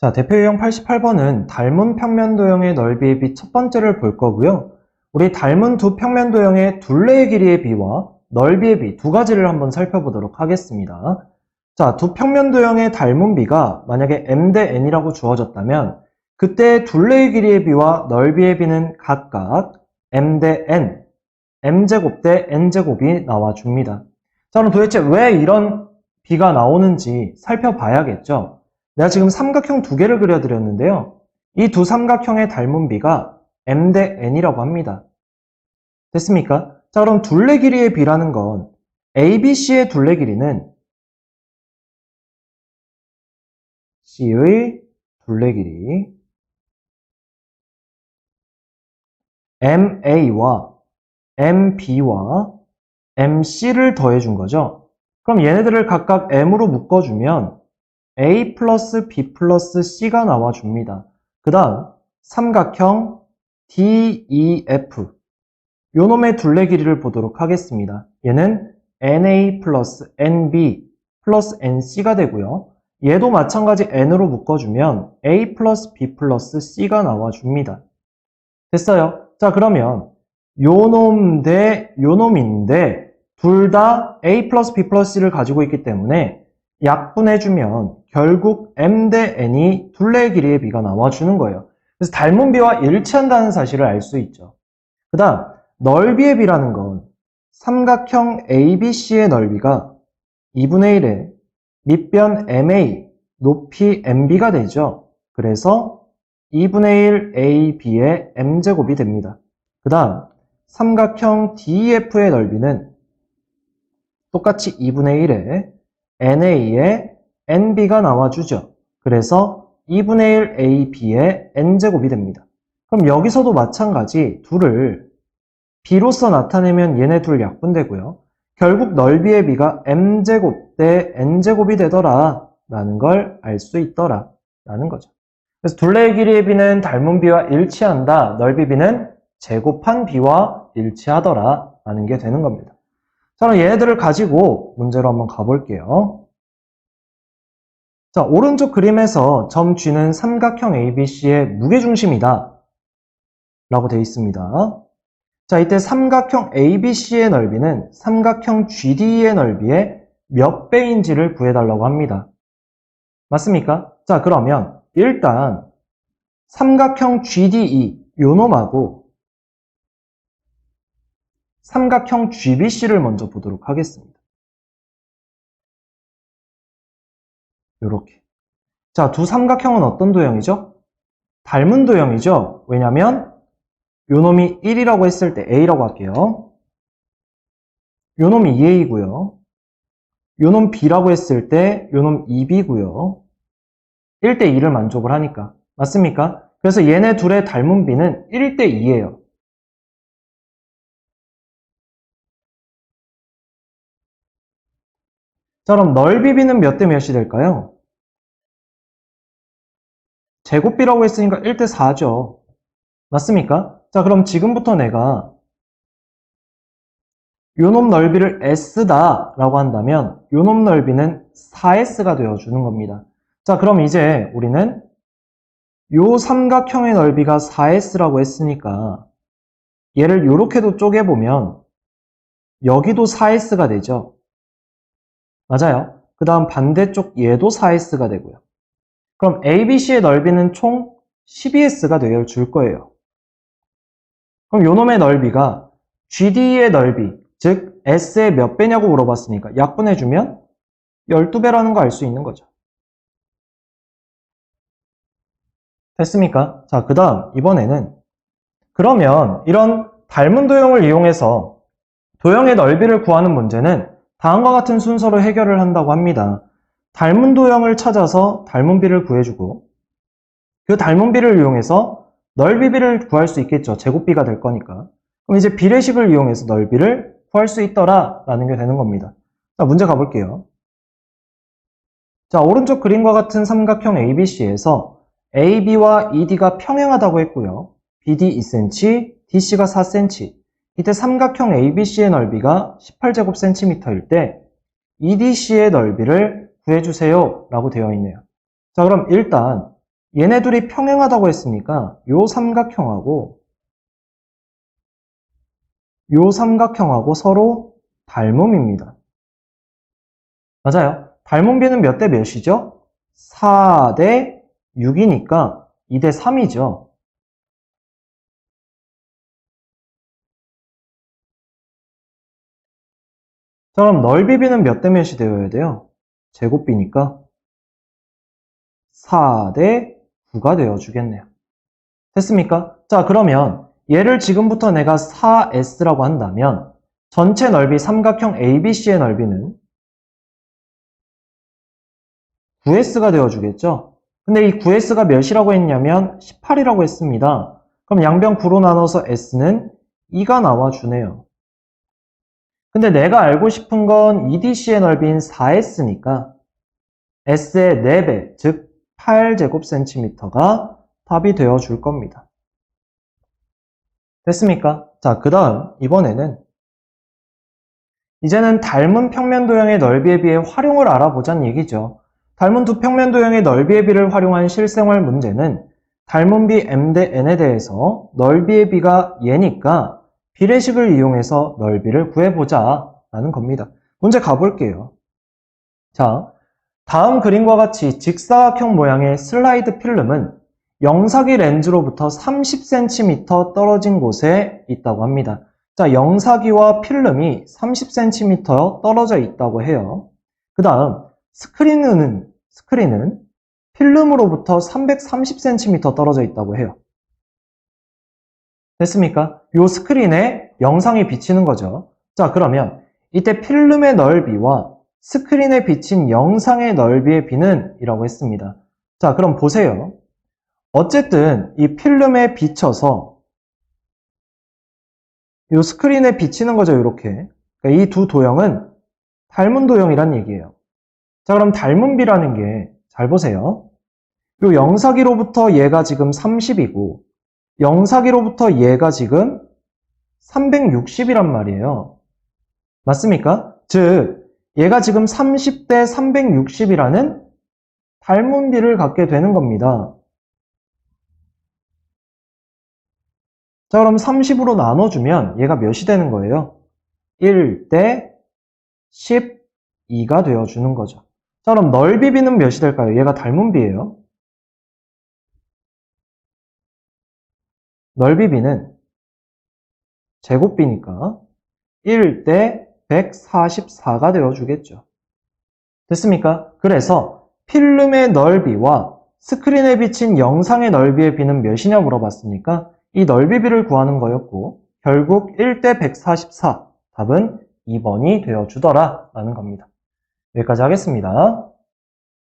자, 대표 유형 88번은 닮은 평면도형의 넓이의 비 첫 번째를 볼 거고요. 우리 닮은 두 평면도형의 둘레의 길이의 비와 넓이의 비 두 가지를 한번 살펴보도록 하겠습니다. 자, 두 평면도형의 닮은 비가 만약에 m 대 n이라고 주어졌다면 그때 둘레의 길이의 비와 넓이의 비는 각각 m 대 n, m제곱 대 n제곱이 나와줍니다. 자, 그럼 도대체 왜 이런 비가 나오는지 살펴봐야겠죠. 내가 지금 삼각형 두 개를 그려드렸는데요. 이 두 삼각형의 닮은 비가 m 대 n이라고 합니다. 됐습니까? 자, 그럼 둘레 길이의 비라는 건 ABC의 둘레 길이는 C의 둘레 길이 MA와 MB와 MC를 더해준 거죠. 그럼 얘네들을 각각 M으로 묶어주면 A 플러스 B 플러스 C가 나와줍니다. 그 다음 삼각형 DEF 요 놈의 둘레 길이를 보도록 하겠습니다. 얘는 NA 플러스 NB 플러스 NC가 되고요. 얘도 마찬가지 N으로 묶어주면 A 플러스 B 플러스 C가 나와줍니다. 됐어요. 자 그러면 요놈 대 요놈인데 둘 다 A 플러스 B 플러스 C를 가지고 있기 때문에 약분해주면 결국 M 대 N이 둘레의 길이의 비가 나와주는 거예요. 그래서 닮은 비와 일치한다는 사실을 알 수 있죠. 그 다음 넓이의 비라는 건 삼각형 ABC의 넓이가 2분의 1의 밑변 MA, 높이 MB가 되죠. 그래서 2분의 1 AB의 M제곱이 됩니다. 그 다음 삼각형 DEF의 넓이는 똑같이 2분의 1의 NA의 NB가 나와주죠. 그래서 2분의 1 AB의 N제곱이 됩니다. 그럼 여기서도 마찬가지 둘을 B로서 나타내면 얘네 둘 약분되고요. 결국 넓이의 비가 M제곱 대 N제곱이 되더라 라는 걸 알 수 있더라 라는 거죠. 그래서 둘레의 길이의 비는 닮은 비와 일치한다. 넓이 비는 제곱한 비와 일치하더라 라는 게 되는 겁니다. 자, 그럼 얘네들을 가지고 문제로 한번 가볼게요. 자, 오른쪽 그림에서 점 G는 삼각형 ABC의 무게중심이다. 라고 되어 있습니다. 자, 이때 삼각형 ABC의 넓이는 삼각형 GD의 넓이의 몇 배인지를 구해달라고 합니다. 맞습니까? 자, 그러면 일단 삼각형 GDE 요 놈하고 삼각형 GBC를 먼저 보도록 하겠습니다. 요렇게. 자, 두 삼각형은 어떤 도형이죠? 닮은 도형이죠? 왜냐면 요 놈이 1이라고 했을 때 A라고 할게요. 요 놈이 2A고요. 요 놈 B라고 했을 때 요 놈 2B고요. 1대 2를 만족을 하니까. 맞습니까? 그래서 얘네 둘의 닮은 B는 1대 2예요. 그럼 넓이 B는 몇 대 몇이 될까요? 제곱 B라고 했으니까 1대 4죠. 맞습니까? 자, 그럼 지금부터 내가 요놈 넓이를 S다 라고 한다면 요놈 넓이는 4S가 되어주는 겁니다. 자, 그럼 이제 우리는 요 삼각형의 넓이가 4S라고 했으니까 얘를 요렇게도 쪼개보면 여기도 4S가 되죠. 맞아요. 그 다음 반대쪽 얘도 4S가 되고요. 그럼 ABC의 넓이는 총 12S가 되어줄 거예요. 그럼 요놈의 넓이가 GD의 넓이, 즉 S의 몇 배냐고 물어봤으니까 약분해주면 12배라는 거 알 수 있는 거죠. 됐습니까? 자, 그 다음 이번에는 그러면 이런 닮은 도형을 이용해서 도형의 넓이를 구하는 문제는 다음과 같은 순서로 해결을 한다고 합니다. 닮은 도형을 찾아서 닮은 비를 구해주고 그 닮은 비를 이용해서 넓이비를 구할 수 있겠죠. 제곱비가 될 거니까. 그럼 이제 비례식을 이용해서 넓이를 구할 수 있더라 라는 게 되는 겁니다. 자, 문제 가볼게요. 자, 오른쪽 그림과 같은 삼각형 ABC에서 AB와 ED가 평행하다고 했고요. BD 2cm, DC가 4cm. 이때 삼각형 ABC의 넓이가 18제곱cm일 때 EDC의 넓이를 구해주세요 라고 되어 있네요. 자, 그럼 일단 얘네 둘이 평행하다고 했으니까 요 삼각형하고 요 삼각형하고 서로 닮음입니다. 맞아요. 닮음비는 몇 대 몇이죠? 4 대 6이니까 2 대 3이죠. 그럼 넓이비는 몇 대 몇이 되어야 돼요? 제곱비니까 4 대 9가 되어주겠네요. 됐습니까? 자, 그러면 얘를 지금부터 내가 4S라고 한다면 전체 넓이 삼각형 ABC의 넓이는 9S가 되어주겠죠? 근데 이 9S가 몇이라고 했냐면 18이라고 했습니다. 그럼 양변 9로 나눠서 S는 2가 나와주네요. 근데 내가 알고 싶은 건 EDC의 넓이인 4S니까 S의 4배, 즉 8제곱센티미터가 답이 되어 줄 겁니다. 됐습니까? 자, 그 다음 이번에는 이제는 닮은 평면 도형의 넓이에 비해 활용을 알아보자는 얘기죠. 닮은 두 평면 도형의 넓이의 비를 활용한 실생활 문제는 닮은 비 m 대 n에 대해서 넓이의 비가 얘니까 비례식을 이용해서 넓이를 구해보자 라는 겁니다. 문제 가볼게요. 자, 다음 그림과 같이 직사각형 모양의 슬라이드 필름은 영사기 렌즈로부터 30cm 떨어진 곳에 있다고 합니다. 자, 영사기와 필름이 30cm 떨어져 있다고 해요. 그 다음, 스크린은, 스크린은 필름으로부터 330cm 떨어져 있다고 해요. 됐습니까? 요 스크린에 영상이 비치는 거죠. 자, 그러면 이때 필름의 넓이와 스크린에 비친 영상의 넓이의 비는 이라고 했습니다. 자, 그럼 보세요. 어쨌든 이 필름에 비쳐서 이 스크린에 비치는 거죠, 이렇게. 그러니까 이두 도형은 닮은 도형이란 얘기예요. 자, 그럼 닮은 비라는 게 잘 보세요. 이 영사기로부터 얘가 지금 30이고 영사기로부터 얘가 지금 360이란 말이에요. 맞습니까? 즉, 얘가 지금 30대 360이라는 닮은 비를 갖게 되는 겁니다. 자, 그럼 30으로 나눠주면 얘가 몇이 되는 거예요? 1대 12가 되어주는 거죠. 자, 그럼 넓이 비는 몇이 될까요? 얘가 닮은 비예요. 넓이 비는 제곱비니까 1대 144가 되어주겠죠. 됐습니까? 그래서 필름의 넓이와 스크린에 비친 영상의 넓이의 비는 몇이냐 물어봤으니까 이 넓이비를 구하는 거였고 결국 1대 144 답은 2번이 되어주더라 라는 겁니다. 여기까지 하겠습니다.